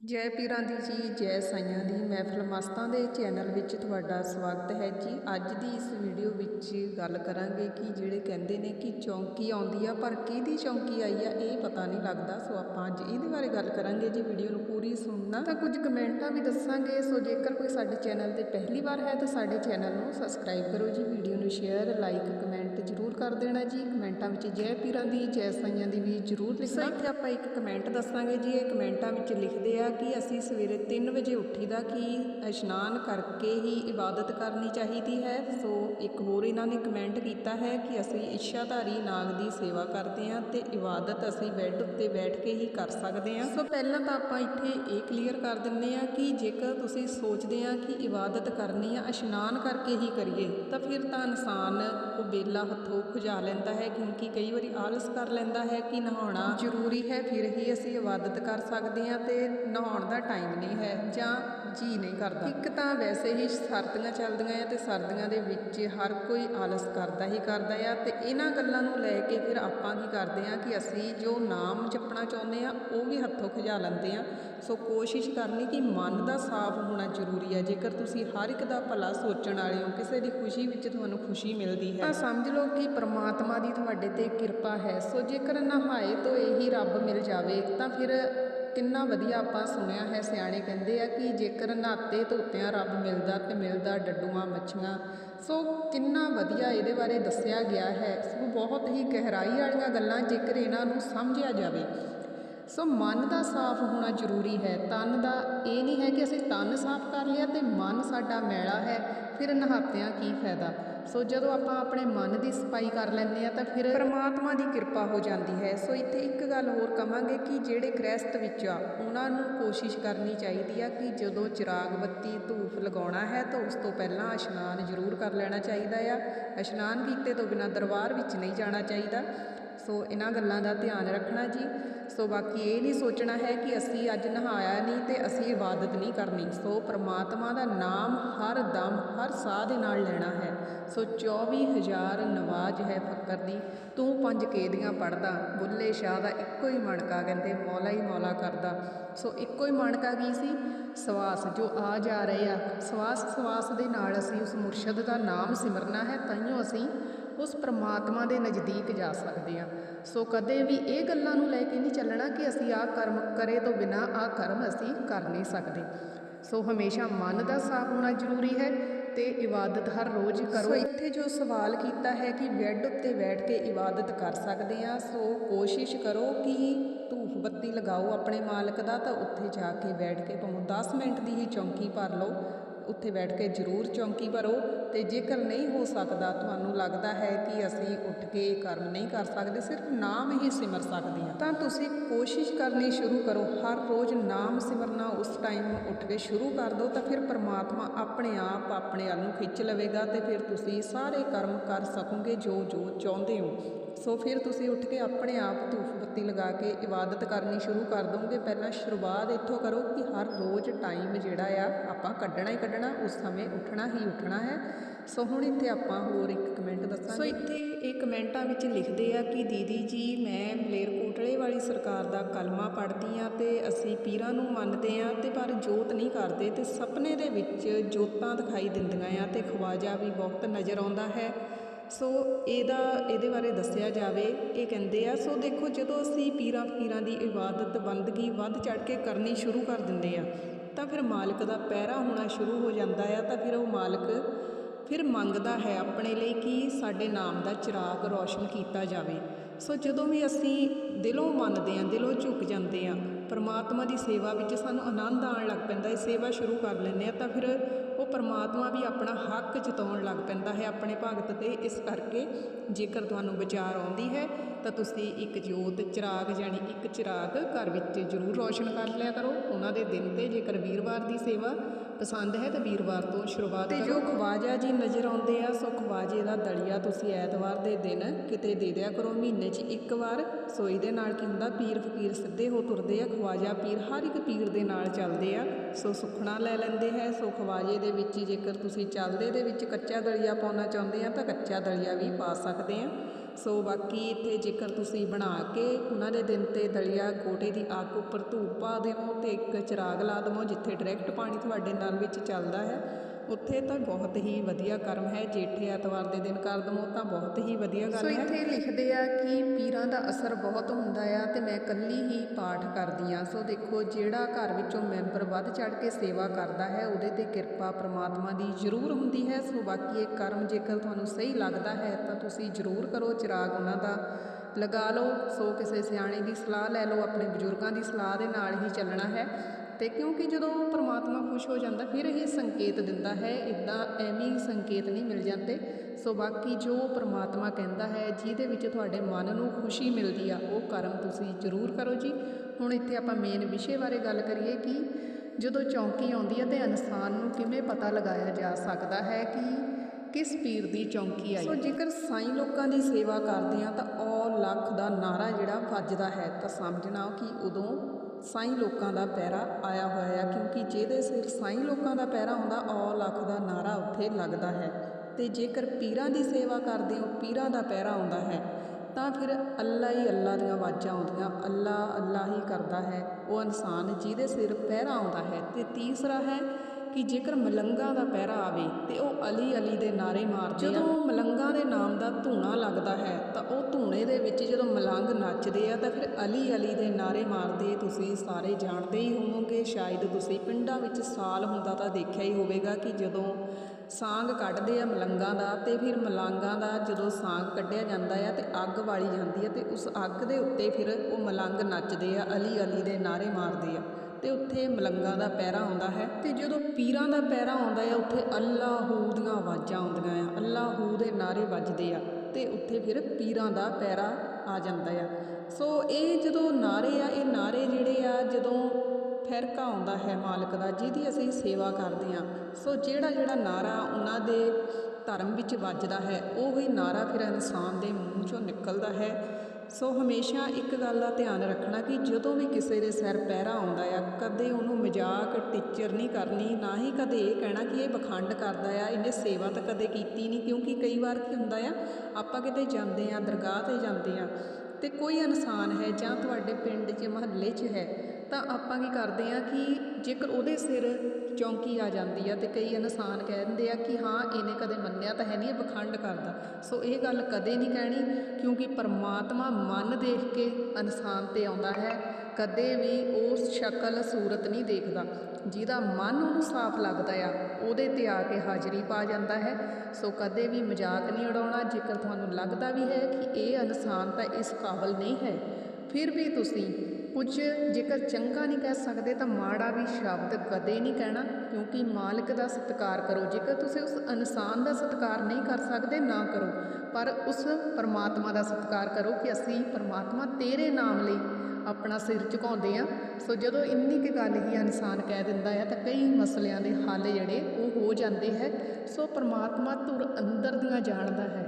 ਜੈ ਪੀਰਾਂ ਦੀ ਜੀ, ਜੈ ਸਾਈਆਂ ਦੀ। ਮਹਿਫਲ ਮਸਤਾਂ ਦੇ ਚੈਨਲ ਵਿੱਚ ਤੁਹਾਡਾ ਸਵਾਗਤ ਹੈ ਜੀ। ਅੱਜ ਦੀ ਇਸ ਵੀਡੀਓ ਵਿੱਚ ਗੱਲ ਕਰਾਂਗੇ ਕਿ ਜਿਹੜੇ ਕਹਿੰਦੇ ਨੇ ਕਿ ਚੌਂਕੀ ਆਉਂਦੀ ਆ, ਪਰ ਕਿਹਦੀ ਚੌਂਕੀ ਆਈ ਆ, ਇਹ ਪਤਾ ਨਹੀਂ ਲੱਗਦਾ। ਸੋ ਆਪਾਂ ਅੱਜ ਇਹਦੇ ਬਾਰੇ ਗੱਲ ਕਰਾਂਗੇ ਜੀ, ਵੀਡੀਓ ਨੂੰ ਪੂਰੀ ਸੁਣਨਾ। ਤਾਂ ਕੁਝ ਕਮੈਂਟਾਂ ਵੀ ਦੱਸਾਂਗੇ। ਸੋ ਜੇਕਰ ਕੋਈ ਸਾਡੇ ਚੈਨਲ ਤੇ ਪਹਿਲੀ ਵਾਰ ਹੈ, ਤਾਂ ਸਾਡੇ ਚੈਨਲ ਨੂੰ ਸਬਸਕ੍ਰਾਈਬ ਕਰੋ ਜੀ। ਵੀਡੀਓ ਨੂੰ ਸ਼ੇਅਰ, ਲਾਈਕ, ਕਮੈਂਟ ਜ਼ਰੂਰ ਕਰ ਦੇਣਾ ਜੀ ਕਮੈਂਟਾਂ ਵਿੱਚ ਜੈ ਪੀਰਾਂ ਦੀ ਜੈ ਸਾਈਆਂ ਦੀ ਵੀ ਜ਼ਰੂਰ ਲਿਖਣਾ। ਇੱਥੇ ਆਪਾਂ ਇੱਕ ਕਮੈਂਟ ਦੱਸਾਂਗੇ ਜੀ ਇਹ ਕਮੈਂਟਾਂ ਵਿੱਚ ਲਿਖਦੇ ਆ ਕਿ ਅਸੀਂ ਸਵੇਰੇ 3 ਵਜੇ ਉੱਠੀਦਾ ਕਿ ਇਸ਼ਨਾਨ ਕਰਕੇ ਹੀ ਇਬਾਦਤ ਕਰਨੀ ਚਾਹੀਦੀ ਹੈ। ਸੋ ਇੱਕ ਹੋਰ ਇਹਨਾਂ ਨੇ ਕਮੈਂਟ ਕੀਤਾ ਹੈ ਕਿ ਅਸੀਂ ਇੱਛਾਧਾਰੀ ਨਾਗ ਦੀ ਸੇਵਾ ਕਰਦੇ ਹਾਂ ਤੇ ਇਬਾਦਤ ਅਸੀਂ ਬੈੱਡ ਉੱਤੇ ਬੈਠ ਕੇ ਹੀ ਕਰ ਸਕਦੇ ਹਾਂ। ਸੋ ਪਹਿਲਾਂ ਤਾਂ ਆਪਾਂ ਇੱਥੇ ਇਹ ਕਲੀਅਰ ਕਰ ਦਿੰਨੇ ਆ ਕਿ ਜੇਕਰ ਤੁਸੀਂ ਸੋਚਦੇ ਆ ਕਿ ਇਬਾਦਤ ਕਰਨੀ ਆ ਇਸ਼ਨਾਨ ਕਰਕੇ ਹੀ ਕਰੀਏ ਤਾਂ ਫਿਰ ਤਾਂ ਇਨਸਾਨ ਉਹ ਬੇਲਾ ਹੱਥੋਂ ਖੁਜਾ ਲੈਂਦਾ ਹੈ, ਕਿਉਂਕਿ ਕਈ ਵਾਰੀ ਆਲਸ ਕਰ ਲੈਂਦਾ ਹੈ ਕਿ ਨਹਾਉਣਾ ਜ਼ਰੂਰੀ ਹੈ, ਫਿਰ ਹੀ ਅਸੀਂ ਇਬਾਦਤ ਕਰ ਸਕਦੇ ਹਾਂ ਤੇ ਨਹਾਉਣ ਦਾ ਟਾਈਮ ਨਹੀਂ ਹੈ ਜਾਂ ਜੀ ਨਹੀਂ ਕਰਦਾ। ਇੱਕ ਤਾਂ ਵੈਸੇ ਹੀ ਸਰਦੀਆਂ ਚੱਲਦੀਆਂ ਆ ਤੇ ਸਰਦੀਆਂ ਦੇ ਵਿੱਚ ਹਰ ਕੋਈ ਆਲਸ ਕਰਦਾ ਹੀ ਕਰਦਾ ਆ ਤੇ ਇਹਨਾਂ ਗੱਲਾਂ ਨੂੰ ਲੈ ਕੇ ਫਿਰ ਆਪਾਂ ਕੀ ਕਰਦੇ ਆ ਕਿ ਅਸੀਂ ਜੋ ਨਾਮ ਜਪਣਾ ਚਾਹੁੰਦੇ ਆ ਉਹ ਵੀ ਹੱਥੋਂ ਖਜਾ ਲੈਂਦੇ ਆ ਸੋ ਕੋਸ਼ਿਸ਼ ਕਰਨੀ ਕਿ ਮਨ ਦਾ ਸਾਫ਼ ਹੋਣਾ ਜ਼ਰੂਰੀ ਹੈ, ਜੇਕਰ ਤੁਸੀਂ ਹਰ ਇੱਕ ਦਾ ਭਲਾ ਸੋਚਣ ਵਾਲੇ ਹੋ, ਕਿਸੇ ਦੀ ਖੁਸ਼ੀ ਵਿੱਚ ਤੁਹਾਨੂੰ ਖੁਸ਼ੀ ਮਿਲਦੀ ਹੈ। ਤਾਂ ਸਮਝ ਲਓ ਕਿ ਪ੍ਰਮਾਤਮਾ ਦੀ ਤੁਹਾਡੇ ਤੇ ਕਿਰਪਾ ਹੈ। ਸੋ ਜੇਕਰ ਨਹਾਏ ਤੋਂ ਇਹੀ ਰੱਬ ਮਿਲ ਜਾਵੇ, ਤਾਂ ਫਿਰ ਕਿੰਨਾ ਵਧੀਆ ਆਪਾਂ ਸੁਣਿਆ ਹੈ ਸਿਆਣੇ ਕਹਿੰਦੇ ਆ ਕਿ ਜੇਕਰ ਨਹਾਤੇ ਧੋਤਿਆਂ ਰੱਬ ਮਿਲਦਾ ਤੇ ਮਿਲਦਾ ਡੱਡੂਆਂ ਮੱਛੀਆਂ। ਸੋ ਕਿੰਨਾ ਵਧੀਆ ਇਹਦੇ ਬਾਰੇ ਦੱਸਿਆ ਗਿਆ ਹੈ। ਸੋ ਬਹੁਤ ਹੀ ਗਹਿਰਾਈ ਵਾਲੀਆਂ ਗੱਲਾਂ ਜੇਕਰ ਇਹਨਾਂ ਨੂੰ ਸਮਝਿਆ ਜਾਵੇ। ਸੋ ਮਨ ਦਾ ਸਾਫ਼ ਹੋਣਾ ਜ਼ਰੂਰੀ ਹੈ। ਤਨ ਦਾ ਇਹ ਨਹੀਂ ਹੈ ਕਿ ਅਸੀਂ ਤਨ ਸਾਫ਼ ਕਰ ਲਿਆ ਤੇ ਮਨ ਸਾਡਾ ਮੈਲਾ ਹੈ, ਫਿਰ ਨਹਾਤਿਆਂ ਕੀ ਫਾਇਦਾ? ਸੋ ਜਦੋਂ ਆਪਾਂ ਆਪਣੇ ਮਨ ਦੀ ਸਫ਼ਾਈ ਕਰ ਲੈਂਦੇ ਆ ਤਾਂ ਫਿਰ ਪਰਮਾਤਮਾ ਦੀ ਕਿਰਪਾ ਹੋ ਜਾਂਦੀ ਹੈ। ਸੋ ਇੱਥੇ ਇੱਕ ਗੱਲ ਹੋਰ ਕਵਾਂਗੇ ਕਿ ਜਿਹੜੇ ਗ੍ਰਸਤ ਵਿੱਚ ਆ, ਉਹਨਾਂ ਨੂੰ ਕੋਸ਼ਿਸ਼ ਕਰਨੀ ਚਾਹੀਦੀ ਆ ਕਿ ਜਦੋਂ ਚਿਰਾਗ ਬੱਤੀ ਧੂਫ ਲਗਾਉਣਾ ਹੈ ਤਾਂ ਉਸ ਤੋਂ ਪਹਿਲਾਂ ਇਸ਼ਨਾਨ ਜ਼ਰੂਰ ਕਰ ਲੈਣਾ ਚਾਹੀਦਾ ਆ। ਇਸ਼ਨਾਨ ਕੀਤੇ ਤੋਂ ਬਿਨਾਂ ਦਰਬਾਰ ਵਿੱਚ ਨਹੀਂ ਜਾਣਾ ਚਾਹੀਦਾ। ਸੋ ਇਹਨਾਂ ਗੱਲਾਂ ਦਾ ਧਿਆਨ ਰੱਖਣਾ ਜੀ। ਸੋ ਬਾਕੀ ਇਹ ਨਹੀਂ ਸੋਚਣਾ ਹੈ ਕਿ ਅਸੀਂ ਅੱਜ ਨਹਾਇਆ ਨਹੀਂ ਤੇ ਅਸੀਂ ਇਬਾਦਤ ਨਹੀਂ ਕਰਨੀ। ਸੋ ਪ੍ਰਮਾਤਮਾ ਦਾ ਨਾਮ ਹਰ ਦਮ, ਹਰ ਸਾਹ ਦੇ ਨਾਲ ਲੈਣਾ ਹੈ। ਸੋ 24000 ਨਵਾਜ਼ ਹੈ ਫਕਰ ਦੀ। ਤੂੰ ਪੰਜ ਕੇਦੀਆਂ ਪੜਦਾ ਬੁੱਲੇ ਸ਼ਾਹ ਦਾ ਇੱਕੋ ਹੀ ਮਣਕਾ ਕਹਿੰਦੇ, ਮੌਲਾ ਹੀ ਮੌਲਾ ਕਰਦਾ। ਸੋ ਇੱਕੋ ਹੀ ਮਣਕਾ ਕੀ ਸੀ? ਸਵਾਸ, ਜੋ ਆ ਜਾ ਰਹੇ ਆ। ਸਵਾਸ ਸਵਾਸ ਦੇ ਨਾਲ ਅਸੀਂ ਉਸ ਮੁਰਸ਼ਦ ਦਾ ਨਾਮ ਸਿਮਰਨਾ ਹੈ ਤਾਈਓ ਅਸੀਂ ਉਸ ਪ੍ਰਮਾਤਮਾ ਦੇ ਨਜ਼ਦੀਕ ਜਾ ਸਕਦੇ ਹਾਂ। ਸੋ ਕਦੇ ਵੀ ਇਹ ਗੱਲਾਂ ਨੂੰ ਲੈ ਕੇ ਨਹੀਂ ਚੱਲਣਾ ਕਿ ਅਸੀਂ ਆਹ ਕਰਮ ਕਰੇ ਤੋਂ ਬਿਨਾ ਆਹ ਕਰਮ ਅਸੀਂ ਕਰ ਨਹੀਂ ਸਕਦੇ। ਸੋ ਹਮੇਸ਼ਾ ਮਨ ਦਾ ਸਾਫ਼ ਹੋਣਾ ਜ਼ਰੂਰੀ ਹੈ ਤੇ ਇਬਾਦਤ ਹਰ ਰੋਜ਼ ਕਰੋ। ਸੋ ਇੱਥੇ ਜੋ ਸਵਾਲ ਕੀਤਾ ਹੈ ਕਿ ਬੈੱਡ ਉੱਤੇ ਬੈਠ ਕੇ ਇਬਾਦਤ ਕਰ ਸਕਦੇ ਆ ਸੋ ਕੋਸ਼ਿਸ਼ ਕਰੋ ਕਿ ਧੂਫ ਬੱਤੀ ਲਗਾਓ ਆਪਣੇ ਮਾਲਕ ਦਾ ਤਾਂ ਉੱਥੇ ਜਾ ਕੇ ਬੈਠ ਕੇ ਭਾਵੇਂ 10 ਮਿੰਟ ਦੀ ਹੀ ਚੌਂਕੀ ਭਰ ਲਓ। ਉੱਥੇ ਬੈਠ ਕੇ ਜ਼ਰੂਰ ਚੌਂਕੀ ਭਰੋ ਤੇ ਜੇਕਰ ਨਹੀਂ ਹੋ ਸਕਦਾ, ਤੁਹਾਨੂੰ ਲੱਗਦਾ ਹੈ ਕਿ ਅਸੀਂ ਉੱਠ ਕੇ ਕਰਮ ਨਹੀਂ ਕਰ ਸਕਦੇ, ਸਿਰਫ ਨਾਮ ਹੀ ਸਿਮਰ ਸਕਦੇ ਹਾਂ। ਤਾਂ ਤੁਸੀਂ ਕੋਸ਼ਿਸ਼ ਕਰਨੀ ਸ਼ੁਰੂ ਕਰੋ, ਹਰ ਰੋਜ਼ ਨਾਮ ਸਿਮਰਨਾ, ਉਸ ਟਾਈਮ ਉੱਠ ਕੇ ਸ਼ੁਰੂ ਕਰ ਦਿਓ, ਤਾਂ ਫਿਰ ਪਰਮਾਤਮਾ ਆਪਣੇ ਆਪ ਆਪਣੇ ਵੱਲ ਨੂੰ ਖਿੱਚ ਲਵੇਗਾ ਤੇ ਫਿਰ ਤੁਸੀਂ ਸਾਰੇ ਕਰਮ ਕਰ ਸਕੋਗੇ ਜੋ ਜੋ ਚਾਹੁੰਦੇ ਹੋ। ਸੋ ਫਿਰ ਤੁਸੀਂ ਉੱਠ ਕੇ ਆਪਣੇ ਆਪ ਧੂਫ ਬੱਤੀ ਲਗਾ ਕੇ ਇਬਾਦਤ ਕਰਨੀ ਸ਼ੁਰੂ ਕਰ ਦੋਗੇ। ਪਹਿਲਾਂ ਸ਼ੁਰੂਆਤ ਇੱਥੋਂ ਕਰੋ ਕਿ ਹਰ ਰੋਜ਼ ਟਾਈਮ ਜਿਹੜਾ ਆ, ਆਪਾਂ ਕੱਢਣਾ ਹੀ ਕੱਢਣਾ, ਉਸ ਸਮੇਂ ਉੱਠਣਾ ਹੀ ਉੱਠਣਾ ਹੈ। ਸੋ ਹੁਣ ਇੱਥੇ ਆਪਾਂ ਹੋਰ ਇੱਕ ਕਮੈਂਟ ਦੱਸਾਂਗੇ। ਸੋ ਇੱਥੇ ਇਹ ਕਮੈਂਟਾਂ ਵਿੱਚ ਲਿਖਦੇ ਆ ਕਿ, ਦੀਦੀ ਜੀ, ਮੈਂ ਮਲੇਰਕੋਟਲੇ ਵਾਲੀ ਸਰਕਾਰ ਦਾ ਕਲਮਾ ਪੜ੍ਹਦੀ ਆ ਤੇ ਅਸੀਂ ਪੀਰਾਂ ਨੂੰ ਮੰਨਦੇ ਆ ਤੇ ਪਰ ਜੋਤ ਨਹੀਂ ਕਰਦੇ ਤੇ ਸੁਪਨੇ ਦੇ ਵਿੱਚ ਜੋਤਾਂ ਦਿਖਾਈ ਦਿੰਦੀਆਂ ਆ ਤੇ ਖਵਾਜਾ ਵੀ ਬਹੁਤ ਨਜ਼ਰ ਆਉਂਦਾ ਹੈ। ਸੋ ਇਹਦਾ, ਇਹਦੇ ਬਾਰੇ ਦੱਸਿਆ ਜਾਵੇ, ਇਹ ਕਹਿੰਦੇ ਆ, ਸੋ ਦੇਖੋ ਜਦੋਂ ਅਸੀਂ ਪੀਰਾਂ ਫਕੀਰਾਂ ਦੀ ਇਬਾਦਤ, ਬੰਦਗੀ ਵੱਧ ਚੜ ਕੇ ਕਰਨੀ ਸ਼ੁਰੂ ਕਰ ਦਿੰਦੇ ਆ ਤਾਂ ਫਿਰ ਮਾਲਕ ਦਾ ਪਹਿਰਾ ਹੋਣਾ ਸ਼ੁਰੂ ਹੋ ਜਾਂਦਾ ਆ, ਤਾਂ ਫਿਰ ਉਹ ਮਾਲਕ ਫਿਰ ਮੰਗਦਾ ਹੈ ਆਪਣੇ ਲਈ ਕਿ ਸਾਡੇ ਨਾਮ ਦਾ ਚਿਰਾਗ ਰੌਸ਼ਨ ਕੀਤਾ ਜਾਵੇ। ਸੋ ਜਦੋਂ ਵੀ ਅਸੀਂ ਦਿਲੋਂ ਮੰਨਦੇ ਹਾਂ, ਦਿਲੋਂ ਝੁਕ ਜਾਂਦੇ ਹਾਂ, ਪਰਮਾਤਮਾ ਦੀ ਸੇਵਾ ਵਿੱਚ ਸਾਨੂੰ ਆਨੰਦ ਆਉਣ ਲੱਗ ਪੈਂਦਾ ਹੈ ਸੇਵਾ ਸ਼ੁਰੂ ਕਰ ਲੈਂਦੇ ਆ ਤਾਂ ਫਿਰ ਉਹ ਪਰਮਾਤਮਾ ਵੀ ਆਪਣਾ ਹੱਕ ਜਤਾਉਣ ਲੱਗ ਪੈਂਦਾ ਹੈ ਆਪਣੇ ਭਗਤ ਤੇ। ਇਸ ਕਰਕੇ ਜੇਕਰ ਤੁਹਾਨੂੰ ਵਿਚਾਰ ਆਉਂਦੀ ਹੈ ਤਾਂ ਤੁਸੀਂ ਇੱਕ ਜੋਤ ਚਿਰਾਗ ਜਾਨੀ ਇੱਕ ਚਿਰਾਗ ਘਰ ਵਿੱਚ ਜ਼ਰੂਰ ਰੋਸ਼ਨ ਕਰ ਲਿਆ ਕਰੋ। ਉਹਨਾਂ ਦੇ ਦਿਨ ਤੇ ਜੇਕਰ ਵੀਰਵਾਰ ਦੀ ਸੇਵਾ ਪਸੰਦ ਹੈ ਤਾਂ ਵੀਰਵਾਰ ਤੋਂ ਸ਼ੁਰੂਆਤ ਕਰੋ। ਤੇ ਜੋ ਖਵਾਜਾ ਜੀ ਨਜ਼ਰ ਆਉਂਦੇ ਆ ਸੋ ਖਵਾਜੇ ਦਾ ਦਲੀਆ ਤੁਸੀਂ ਐਤਵਾਰ ਦੇ ਦਿਨ ਕਿਤੇ ਦੇ ਦਿਆ ਕਰੋ। ਮਹੀਨੇ 'ਚ ਇੱਕ ਵਾਰ ਸੋ ਇਹਦੇ ਨਾਲ ਕੀ ਹੁੰਦਾ ਪੀਰ ਫਕੀਰ ਸਿੱਧੇ ਹੋ ਤੁਰਦੇ ਆ। ਖਵਾਜਾ ਪੀਰ ਹਰ ਇੱਕ ਪੀਰ ਦੇ ਨਾਲ ਚੱਲਦੇ ਆ ਸੋ ਸੁਖਣਾ ਲੈ ਲੈਂਦੇ ਹੈ ਸੋ ਖਵਾਜੇ ਦੇ ਦੇ ਵਿੱਚ ਹੀ ਜੇਕਰ ਤੁਸੀਂ ਚੱਲਦੇ ਦੇ ਵਿੱਚ ਕੱਚਾ ਦਲੀਆ ਪਾਉਣਾ ਚਾਹੁੰਦੇ ਆ ਤਾਂ ਕੱਚਾ ਦਲੀਆ ਵੀ ਪਾ ਸਕਦੇ ਆ। ਸੋ ਬਾਕੀ ਇੱਥੇ ਜੇਕਰ ਤੁਸੀਂ ਬਣਾ ਕੇ ਉਹਨਾਂ ਦੇ ਦਿਨ ਤੇ ਦਲੀਆ ਕੋਟੇ ਦੀ ਅੱਗ ਉੱਪਰ ਧੂਪ ਪਾ ਦੇਵੋ ਤੇ ਇੱਕ ਚਿਰਾਗ ਲਾ ਦੇਵੋ ਜਿੱਥੇ ਡਾਇਰੈਕਟ ਪਾਣੀ ਤੁਹਾਡੇ ਨਲ ਵਿੱਚ ਚੱਲਦਾ ਹੈ। ਉੱਥੇ ਤਾਂ ਬਹੁਤ ਹੀ ਵਧੀਆ ਕਰਮ ਹੈ ਜੇਠੇ ਐਤਵਾਰ ਦੇ ਦਿਨ ਕਰ ਦਮੋ ਤਾਂ ਬਹੁਤ ਹੀ ਵਧੀਆ ਗੱਲ ਹੈ। ਸੋ ਇੱਥੇ ਲਿਖਦੇ ਆ ਕਿ ਪੀਰਾਂ ਦਾ ਅਸਰ ਬਹੁਤ ਹੁੰਦਾ ਆ ਤੇ ਮੈਂ ਇਕੱਲੀ ਹੀ ਪਾਠ ਕਰਦੀ ਆ ਸੋ ਦੇਖੋ ਜਿਹੜਾ ਘਰ ਵਿੱਚੋਂ ਮੈਂਬਰ ਵੱਧ ਚੜ ਕੇ ਸੇਵਾ ਕਰਦਾ ਹੈ ਉਹਦੇ ਤੇ ਕਿਰਪਾ ਪ੍ਰਮਾਤਮਾ ਦੀ ਜ਼ਰੂਰ ਹੁੰਦੀ ਹੈ। ਸੋ ਬਾਕੀ ਇਹ ਕਰਮ ਜੇਕਰ ਤੁਹਾਨੂੰ ਸਹੀ ਲੱਗਦਾ ਹੈ ਤਾਂ ਤੁਸੀਂ ਜ਼ਰੂਰ ਕਰੋ ਚਿਰਾਗ ਉਹਨਾਂ ਦਾ ਲਗਾ ਲਓ। ਸੋ ਕਿਸੇ ਸਿਆਣੇ ਦੀ ਸਲਾਹ ਲੈ ਲਓ ਆਪਣੇ ਬਜ਼ੁਰਗਾਂ ਦੀ ਸਲਾਹ ਦੇ ਨਾਲ ਹੀ ਚੱਲਣਾ ਹੈ। ਤੇ ਕਿਉਂਕਿ ਜਦੋਂ ਪਰਮਾਤਮਾ ਖੁਸ਼ ਹੋ ਜਾਂਦਾ, ਫਿਰ ਇਹ ਸੰਕੇਤ ਦਿੰਦਾ ਹੈ ਇਦਾਂ ਐਵੇਂ ਸੰਕੇਤ ਨਹੀਂ ਮਿਲ ਜਾਂਦੇ। ਸੋ ਬਾਕੀ ਜੋ ਪਰਮਾਤਮਾ ਕਹਿੰਦਾ ਹੈ, ਜਿਹਦੇ ਵਿੱਚ ਤੁਹਾਡੇ ਮਨ ਨੂੰ ਖੁਸ਼ੀ ਮਿਲਦੀ ਆ, ਉਹ ਕਰਮ ਤੁਸੀਂ ਜ਼ਰੂਰ ਕਰੋ ਜੀ। ਹੁਣ ਇੱਥੇ ਆਪਾਂ ਮੇਨ ਵਿਸ਼ੇ ਬਾਰੇ ਗੱਲ ਕਰੀਏ ਕਿ ਜਦੋਂ ਚੌਂਕੀ ਆਉਂਦੀ ਹੈ ਤੇ ਇਨਸਾਨ ਨੂੰ ਕਿਵੇਂ ਪਤਾ ਲਗਾਇਆ ਜਾ ਸਕਦਾ ਹੈ ਕਿ ਕਿਸ ਪੀਰ ਦੀ ਚੌਂਕੀ ਆਈ। ਸੋ ਜੇਕਰ ਸਾਈਂ ਲੋਕਾਂ ਦੀ ਸੇਵਾ ਕਰਦੇ ਆ ਤਾਂ ਔ ਲੱਖ ਦਾ ਨਾਰਾ ਜਿਹੜਾ ਵੱਜਦਾ ਹੈ, ਤਾਂ ਸਮਝਣਾ ਕਿ ਉਦੋਂ ਸਾਈਂ ਲੋਕਾਂ ਦਾ ਪੈਰਾ ਆਇਆ ਹੋਇਆ ਹੈ ਕਿਉਂਕਿ ਜਿਹਦੇ ਸਿਰ ਸਾਈਂ ਲੋਕਾਂ ਦਾ ਪੈਰਾ ਹੁੰਦਾ ਔਲ ਅੱਖ ਦਾ ਨਾਰਾ ਉੱਥੇ ਲੱਗਦਾ ਹੈ। ਤੇ ਜੇਕਰ ਪੀਰਾਂ ਦੀ ਸੇਵਾ ਕਰਦੇ ਹੋ, ਪੀਰਾਂ ਦਾ ਪਹਿਰਾ ਆਉਂਦਾ ਹੈ, ਤਾਂ ਫਿਰ ਅੱਲਾ ਹੀ ਅੱਲਾ ਦੀਆਂ ਆਵਾਜ਼ਾਂ ਆਉਂਦੀਆਂ, ਅੱਲਾ ਅੱਲਾ ਹੀ ਕਰਦਾ ਹੈ, ਉਹ ਇਨਸਾਨ ਜਿਹਦੇ ਸਿਰ ਪਹਿਰਾ ਆਉਂਦਾ ਹੈ। ਤੇ ਤੀਸਰਾ ਹੈ ਕਿ ਜੇਕਰ ਮਲੰਗਾ ਦਾ ਪਹਿਰਾ ਆਵੇ ਤੇ ਉਹ ਅਲੀ ਅਲੀ ਦੇ ਨਾਰੇ ਮਾਰਦੇ ਆ। ਜਦੋਂ ਮਲੰਗਾ ਦੇ ਨਾਮ ਦਾ ਧੂਣਾ ਲੱਗਦਾ ਹੈ, ਤਾਂ ਉਹ ਧੂਣੇ ਦੇ ਵਿੱਚ ਜਦੋਂ ਮਲੰਗ ਨੱਚਦੇ ਆ, ਤਾਂ ਫਿਰ ਅਲੀ ਅਲੀ ਦੇ ਨਾਰੇ ਮਾਰਦੇ ਤੁਸੀਂ ਸਾਰੇ ਜਾਣਦੇ ਹੀ ਹੋਵੋਗੇ। ਸ਼ਾਇਦ ਤੁਸੀਂ ਪਿੰਡਾਂ ਵਿੱਚ ਸਾਲ ਹੁੰਦਾ ਤਾਂ ਦੇਖਿਆ ਹੀ ਹੋਵੇਗਾ ਕਿ ਜਦੋਂ ਸਾਂਗ ਕੱਢਦੇ ਆ ਮਲੰਗਾਂ ਦਾ, ਤੇ ਫਿਰ ਮਲੰਗਾਂ ਦਾ ਜਦੋਂ ਸਾਂਗ ਕੱਢਿਆ ਜਾਂਦਾ ਆ ਤੇ ਅੱਗ ਵਾਲੀ ਜਾਂਦੀ ਆ ਤੇ ਉਸ ਅੱਗ ਦੇ ਉੱਤੇ ਫਿਰ ਉਹ ਮਲੰਗ ਨੱਚਦੇ ਆ ਅਲੀ ਅਲੀ ਦੇ ਨਾਰੇ ਮਾਰਦੇ ਆ। ਅਤੇ ਉੱਥੇ ਮਲੰਗਾਂ ਦਾ ਪਹਿਰਾ ਆਉਂਦਾ ਹੈ ਅਤੇ ਜਦੋਂ ਪੀਰਾਂ ਦਾ ਪਹਿਰਾ ਆਉਂਦਾ ਆ ਉੱਥੇ ਅੱਲਾਹੂ ਦੀਆਂ ਆਵਾਜ਼ਾਂ ਆਉਂਦੀਆਂ ਆ, ਅੱਲਾਹੂ ਦੇ ਨਾਅਰੇ ਵੱਜਦੇ ਆ ਅਤੇ ਉੱਥੇ ਫਿਰ ਪੀਰਾਂ ਦਾ ਪੈਰਾ ਆ ਜਾਂਦਾ ਆ। ਸੋ ਇਹ ਜਦੋਂ ਨਾਅਰੇ ਆ, ਇਹ ਨਾਅਰੇ ਜਿਹੜੇ ਆ, ਜਦੋਂ ਫਿਰਕਾ ਆਉਂਦਾ ਹੈ ਮਾਲਕ ਦਾ, ਜਿਹਦੀ ਅਸੀਂ ਸੇਵਾ ਕਰਦੇ ਹਾਂ, ਸੋ ਜਿਹੜਾ ਜਿਹੜਾ ਨਾਰਾ ਉਹਨਾਂ ਦੇ ਧਰਮ ਵਿੱਚ ਵੱਜਦਾ ਹੈ, ਉਹ ਹੀ ਨਾਰਾ ਫਿਰ ਇਨਸਾਨ ਦੇ ਮੂੰਹ ਚੋਂ ਨਿਕਲਦਾ ਹੈ। ਸੋ ਹਮੇਸ਼ਾ ਇੱਕ ਗੱਲ ਦਾ ਧਿਆਨ ਰੱਖਣਾ ਕਿ ਜਦੋਂ ਵੀ ਕਿਸੇ ਦੇ ਸਿਰ ਪਹਿਰਾ ਆਉਂਦਾ ਆ, ਕਦੇ ਉਹਨੂੰ ਮਜ਼ਾਕ ਟੀਚਰ ਨਹੀਂ ਕਰਨੀ, ਨਾ ਹੀ ਕਦੇ ਇਹ ਕਹਿਣਾ ਕਿ ਇਹ ਬਖੰਡ ਕਰਦਾ ਆ, ਇਹਨੇ ਸੇਵਾ ਤਾਂ ਕਦੇ ਕੀਤੀ ਨਹੀਂ, ਕਿਉਂਕਿ ਕਈ ਵਾਰ ਕੀ ਹੁੰਦਾ ਆ, ਆਪਾਂ ਕਿਤੇ ਜਾਂਦੇ ਆ, ਦਰਗਾਹ ਤੇ ਜਾਂਦੇ ਆ, ਤੇ ਕੋਈ ਇਨਸਾਨ ਹੈ ਜਾਂ ਤੁਹਾਡੇ ਪਿੰਡ 'ਚ, ਮਹੱਲੇ 'ਚ ਹੈ ਤਾਂ ਆਪਾਂ ਕੀ ਕਰਦੇ ਆ ਕਿ ਜੇਕਰ ਉਹਦੇ ਸਿਰ ਚੌਂਕੀ ਆ ਜਾਂਦੀ ਆ ਤੇ ਕਈ ਇਨਸਾਨ ਕਹਿੰਦੇ ਆ ਕਿ ਹਾਂ, ਇਹਨੇ ਕਦੇ ਮੰਨਿਆ ਤਾਂ ਹੈ ਨਹੀਂ, ਇਹ ਬਖੰਡ ਕਰਦਾ। ਸੋ ਇਹ ਗੱਲ ਕਦੇ ਨਹੀਂ ਕਹਿਣੀ, ਕਿਉਂਕਿ ਪਰਮਾਤਮਾ ਮਨ ਦੇਖ ਕੇ ਇਨਸਾਨ ਤੇ ਆਉਂਦਾ ਹੈ, ਕਦੇ ਵੀ ਉਸ ਸ਼ਕਲ, ਸੂਰਤ ਨਹੀਂ ਦੇਖਦਾ। ਜਿਹਦਾ ਮਨ ਉਹਨੂੰ ਸਾਫ਼ ਲੱਗਦਾ ਆ, ਉਹਦੇ ਤੇ ਆ ਕੇ ਹਾਜ਼ਰੀ ਪਾ ਜਾਂਦਾ ਹੈ। ਸੋ ਕਦੇ ਵੀ ਮਜ਼ਾਕ ਨਹੀਂ ਉਡਾਉਣਾ, ਜੇਕਰ ਤੁਹਾਨੂੰ ਲੱਗਦਾ ਵੀ ਹੈ ਕਿ ਇਹ ਇਨਸਾਨ ਤਾਂ ਇਸ ਕਾਬਲ ਨਹੀਂ ਹੈ, ਫਿਰ ਵੀ ਤੁਸੀਂ ਕੁਝ ਜੇਕਰ ਚੰਗਾ ਨਹੀਂ ਕਹਿ ਸਕਦੇ ਤਾਂ ਮਾੜਾ ਵੀ ਸ਼ਬਦ ਕਦੇ ਨਹੀਂ ਕਹਿਣਾ, ਕਿਉਂਕਿ ਮਾਲਕ ਦਾ ਸਤਿਕਾਰ ਕਰੋ। ਜੇਕਰ ਤੁਸੀਂ ਉਸ ਇਨਸਾਨ ਦਾ ਸਤਿਕਾਰ ਨਹੀਂ ਕਰ ਸਕਦੇ, ਨਾ ਕਰੋ। ਪਰ ਉਸ ਪਰਮਾਤਮਾ ਦਾ ਸਤਿਕਾਰ ਕਰੋ ਕਿ ਅਸੀਂ ਪਰਮਾਤਮਾ ਤੇਰੇ ਨਾਮ ਲਈ ਆਪਣਾ ਸਿਰ ਝੁਕਾਉਂਦੇ ਆ ਸੋ ਜਦੋਂ ਇੰਨੀ ਕੁ ਗੱਲ ਹੀ ਇਨਸਾਨ ਕਹਿ ਦਿੰਦਾ ਹੈ ਤਾਂ ਕਈ ਮਸਲਿਆਂ ਦੇ ਹੱਲ ਜਿਹੜੇ ਉਹ ਹੋ ਜਾਂਦੇ ਹੈ। ਸੋ ਪਰਮਾਤਮਾ ਧੁਰ ਅੰਦਰ ਦੀਆਂ ਜਾਣਦਾ ਹੈ।